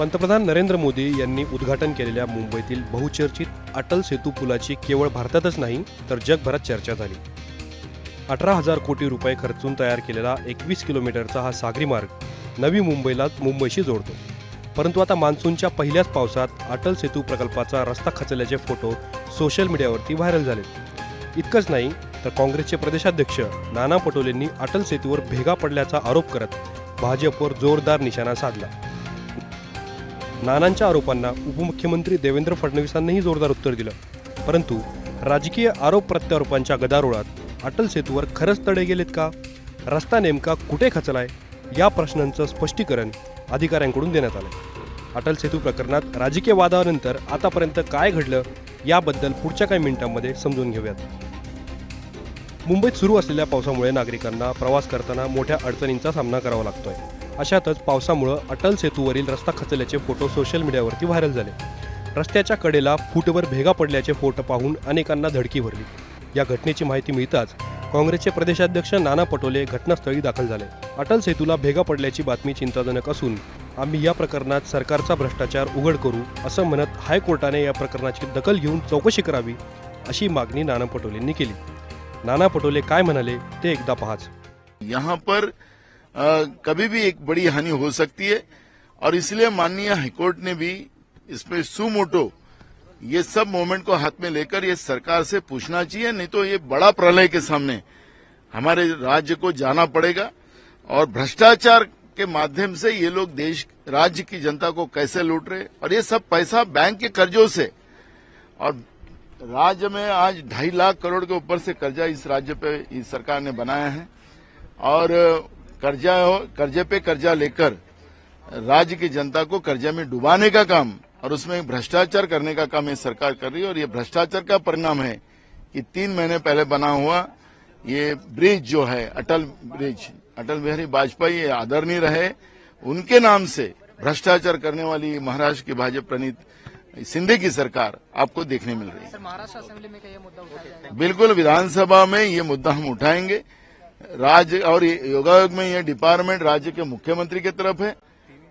पंतप्रधान नरेंद्र मोदी यांनी उद्घाटन केलेल्या मुंबईतील बहुचर्चित अटल सेतू पुलाची केवळ भारतातच नाही तर जगभरात चर्चा झाली. अठरा हजार कोटी रुपये खर्चून तयार केलेला एकवीस किलोमीटरचा हा सागरी मार्ग नवी मुंबईला मुंबईशी जोडतो. परंतु आता मान्सूनच्या पहिल्याच पावसात अटल सेतू प्रकल्पाचा रस्ता खचल्याचे फोटो सोशल मीडियावरती व्हायरल झाले इतकंच नाही तर काँग्रेसचे प्रदेशाध्यक्ष नाना पटोलेंनी अटल सेतूवर भेगा पडल्याचा आरोप करत भाजपवर जोरदार निशाणा साधला. नानांच्या आरोपांना उपमुख्यमंत्री देवेंद्र फडणवीसांनीही जोरदार उत्तर दिलं. परंतु राजकीय आरोप प्रत्यारोपांच्या गदारोळात अटल सेतूवर खरंच तडे गेलेत का? रस्ता नेमका कुठे खचलाय? या प्रश्नांचं स्पष्टीकरण अधिकाऱ्यांकडून देण्यात आलं अटल सेतू प्रकरणात राजकीय वादानंतर आतापर्यंत काय घडलं याबद्दल पुढच्या काही मिनिटांमध्ये समजून घेऊयात. मुंबईत सुरू असलेल्या पावसामुळे नागरिकांना प्रवास करताना मोठ्या अडचणींचा सामना करावा लागतोय. अशातच पावसामुळं अटल सेतूवरील रस्ता खचल्याचे फोटो सोशल मीडियावरती व्हायरल झाले. रस्त्याच्या कडेला फूटवर भेगा पडल्याचे फोटो पाहून अनेकांना धडकी भरली. या घटनेची माहिती मिळताच काँग्रेसचे प्रदेशाध्यक्ष नाना पटोले घटनास्थळी दाखल झाले. अटल सेतूला भेगा पडल्याची बातमी चिंताजनक असून आम्ही या प्रकरणात सरकारचा भ्रष्टाचार उघड करू असं म्हणत हायकोर्टाने या प्रकरणाची दखल घेऊन चौकशी करावी अशी मागणी नाना पटोलेंनी केली. नाना पटोले काय म्हणाले ते एकदा पहाच. यहाँ पर कभी भी एक बड़ी हानि हो सकती है, और इसलिए माननीय हाईकोर्ट ने भी इसमें सुमोटो, ये सब मोमेंट को हाथ में लेकर ये सरकार से पूछना चाहिए, नहीं तो ये बड़ा प्रलय के सामने हमारे राज्य को जाना पड़ेगा, और भ्रष्टाचार के माध्यम से ये लोग देश, राज्य की जनता को कैसे लूट रहे और ये सब पैसा बैंक के कर्जों से, और राज्य में आज ढाई लाख करोड़ के ऊपर से कर्जा इस राज्य पे, इस सरकार ने बनाया है, और कर्जा कर्जे पे कर्जा लेकर राज्य की जनता को कर्जे में डुबाने का काम और उसमें भ्रष्टाचार करने का काम ये सरकार कर रही है और ये भ्रष्टाचार का परिणाम है कि तीन महीने पहले बना हुआ ये ब्रिज जो है अटल ब्रिज अटल बिहारी वाजपेयी ये आदरणीय रहे उनके नाम से भ्रष्टाचार करने वाली महाराष्ट्र की भाजपा प्रणीत सिंधे की सरकार आपको देखने मिल रही है। सर महाराष्ट्र असेंबली में क्या ये मुद्दा उठाया बिल्कुल विधानसभा में ये मुद्दा हम उठाएँगे। राज्य और योगायोग में ये डिपार्टमेंट राज्य के मुख्यमंत्री की तरफ़ है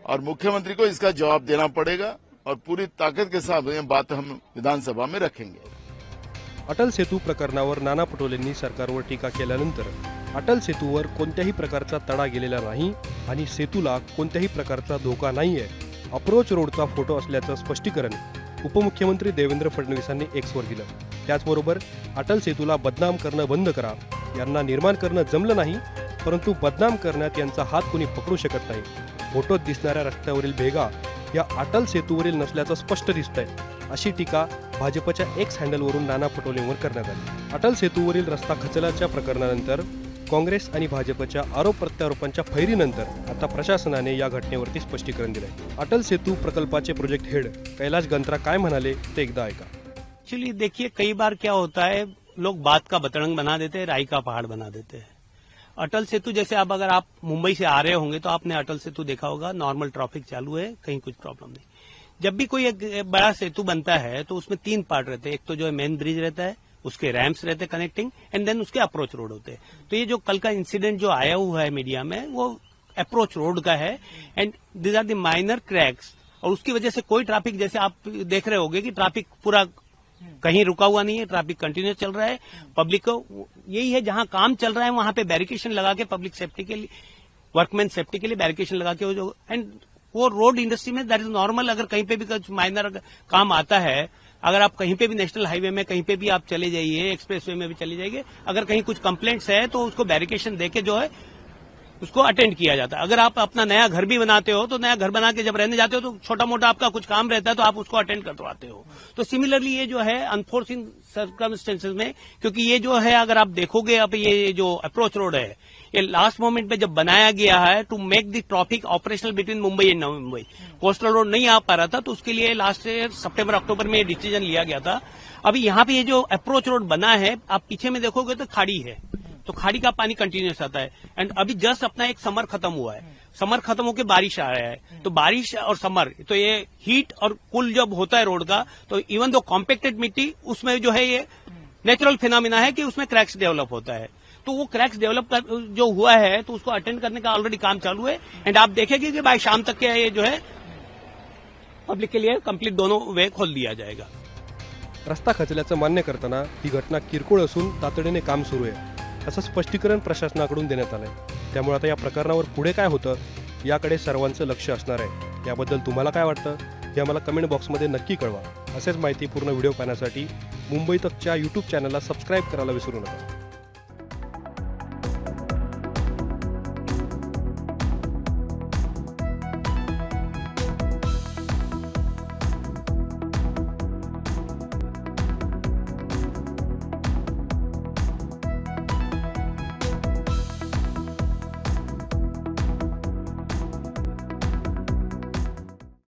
और मुख्यमंत्री को इसका जवाब देना पड़ेगा और पूरी ताकत के साथ ये बात हम विधानसभा में रखेंगे। अटल सेतू प्रकरणावर नाना पटोलेंनी सरकारवर टीका केल्यानंतर अटल सेतूवर कोणत्याही प्रकारचा तडा गेलेला नाही आणि सेतूला कोणत्याही प्रकारचा धोका नाहीये. अप्रोच रोडचा फ़ोटो असल्याचं स्पष्टीकरण उपमुख्यमंत्री देवेंद्र फडणवीसांनी एक्सवर दिलं. त्याचबरोबर अटल सेतूला बदनाम करणं बंद करा. यांना निर्माण करणं जमलं नाही परंतु बदनाम करण्यात यांचा हात कोणी पकडू शकत नाही. फोटोत दिसणाऱ्या रस्त्यावरील भेगा या अटल सेतूवरील नसल्याचं स्पष्ट दिसतंय अशी टीका भाजपच्या एक्स हँडलवरून नाना पटोलेंवर करण्यात आली. अटल सेतूवरील रस्ता खचल्याच्या प्रकरणानंतर काँग्रेस आणि भाजपच्या आरोप प्रत्यारोपांच्या फैरीनंतर आता प्रशासनाने या घटनेवरती स्पष्टीकरण दिलंय. अटल सेतू प्रकल्पाचे प्रोजेक्ट हेड कैलाश गंत्रा काय म्हणाले ते एकदा ऐका. एक्चुअली देखिए कई बार क्या होता है लोग बात का बतरंग बना देते हैं, राई का पहाड़ बना देते हैं। अटल सेतु जैसे अब अगर आप मुंबई से आ रहे होंगे तो आपने अटल सेतु देखा होगा नॉर्मल ट्रैफ़िक चालू है, कहीं कुछ प्रॉब्लम नहीं। जब भी कोई एक बड़ा सेतु बनता है तो उसमें तीन पार्ट रहते हैं। एक तो जो है मेन ब्रिज रहता है, उसके रैम्प्स रहते हैं कनेक्टिंग एंड देन उसके अप्रोच रोड होते हैं। तो ये जो कल का इंसिडेंट जो आया हुआ है मीडिया में, वो अप्रोच रोड का है and these are the minor cracks और उसकी वजह से कोई ट्रैफ़िक जैसे आप देख रहे होंगे कि ट्रैफ़िक पूरा कहीं रुका हुआ नहीं है ट्रैफ़िक कंटिन्यूस चल रहा है। पब्लिक को यही है, जहाँ काम चल रहा है, वहाँ पे बैरिकेशन लगा के पब्लिक सेफ्टी के लिए वर्कमैन सेफ्टी के लिए बैरिकेशन लगा के जो एंड वो रोड इंडस्ट्री में दैट इज़ नॉर्मल अगर कहीं पे भी कुछ माइनर काम आता है, अगर आप कहीं पे भी नेशनल हाईवे में कहीं पे भी आप चले जाइए एक्सप्रेस में भी चले जाइए, अगर कहीं कुछ कंप्लेंट्स है तो उसको बैरिकेशन देके जो है उसको अटेंड किया जाता है। अगर आप अपना नया घर भी बनाते हो तो नया घर बना के जब रहने जाते हो तो छोटा मोटा आपका कुछ काम रहता है तो आप उसको अटेंड करवाते हो। तो सिमिलरली ये जो है अनफोर्सिंग सर्कमस्टेंसेज में, क्योंकि ये जो है, अगर आप देखोगे अब ये जो अप्रोच रोड है, ये लास्ट मोमेंट पे जब बनाया गया है to make the traffic operational between Mumbai and Navi Mumbai coastal road नहीं आ पा रहा था तो उसके लिए लास्ट ईयर सितंबर अक्टूबर में डिसीज़न लिया गया था। अभी यहाँ पे ये जो अप्रोच रोड बना है, आप पीछे में देखोगे तो खाड़ी है। तो खाड़ी का पानी कंटिन्यूस आता है। एंड अभी जस्ट अपना एक समर खत्म हुआ है। समर खत्म होकर बारिश आ रहा है। तो बारिश और समर तो ये हीट और कुल जब होता है रोड का तो इवन दो कॉम्पेक्टेड मिट्टी उसमें जो है ये नेचुरल फिनोमिना है कि उसमें क्रैक्स डेवलप होता है। तो वो क्रैक्स डेवलप कर, जो हुआ है तो उसको अटेंड करने का ऑलरेडी काम चालू है। एंड आप देखेंगे कि भाई शाम तक के ये जो है पब्लिक के लिए कंप्लीट दोनों वे खोल दिया जाएगा। रस्ता खचल्याचं मान्य करताना ही घटना किरकोळ असून तातडीने काम सुरू आहे. असं स्पष्टीकरण प्रशासनाकडून देण्यात आलं आहे त्यामुळे आता या प्रकरणावर पुढे काय होतं याकडे सर्वांचं लक्ष असणार आहे. याबद्दल तुम्हाला काय वाटतं हे आम्हाला कमेंट बॉक्समध्ये नक्की कळवा. असेच माहितीपूर्ण व्हिडिओ पाहण्यासाठी मुंबई तकच्या यूट्यूब चॅनलला सबस्क्राईब करायला विसरू नका.